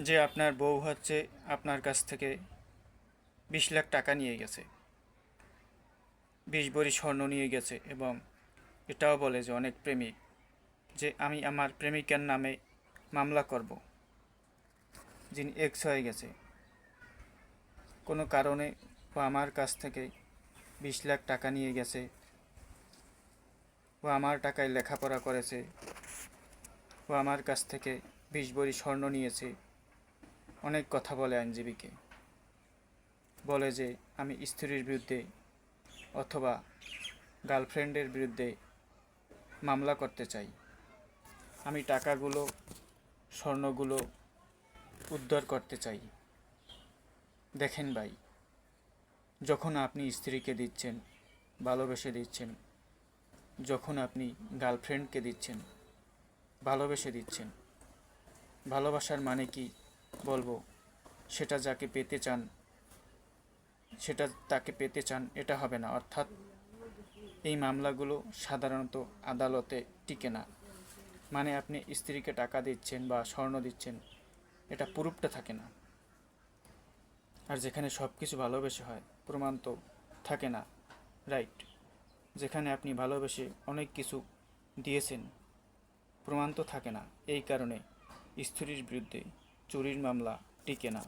যে আপনার বউ হচ্ছে আপনার কাছ থেকে বিশ লাখ টাকা নিয়ে গেছে। বিশ বড়ি স্বর্ণ নিয়ে গেছে এবং এটাও বলে যে অনেক প্রেমিক যে আমি আমার প্রেমিকার নামে মামলা করব। যিনি এক্স হয়ে গেছে। কোনো কারণে ও আমার কাছ থেকে বিশ লাখ টাকা নিয়ে গেছে। ও আমার টাকায় লেখাপড়া করেছে। ও আমার কাছ থেকে বিশ বড়ি স্বর্ণ নিয়েছে। অনেক কথা বলে আইনজীবীকে। বলে যে, আমি স্ত্রীর বিরুদ্ধে অথবা গার্লফ্রেন্ডের বিরুদ্ধে মামলা করতে চাই। আমি টাকাগুলো, স্বর্ণগুলো উদ্ধার করতে চাই। দেখেন ভাই, যখন আপনি স্ত্রীকে দিচ্ছেন, ভালোবেসে দিচ্ছেন, যখন আপনি গার্লফ্রেন্ডকে দিচ্ছেন, ভালোবেসে দিচ্ছেন, ভালোবাসার মানে কি? বলব, সেটা যাকে পেতে চান, সেটা তাকে পেতে চান, এটা হবে না। অর্থাৎ এই মামলাগুলো সাধারণত আদালতে টিকে না। মানে আপনি স্ত্রীকে টাকা দিচ্ছেন বা স্বর্ণ দিচ্ছেন, এটা প্রুফটা থাকে না। আর যেখানে সব কিছু ভালোবেসে হয়, প্রমাণ তো থাকে না। রাইট? যেখানে আপনি ভালোবেসে অনেক কিছু দিয়েছেন, প্রমাণ তো থাকে না। এই কারণে স্ত্রীর বিরুদ্ধে চুরির মামলা টিকে না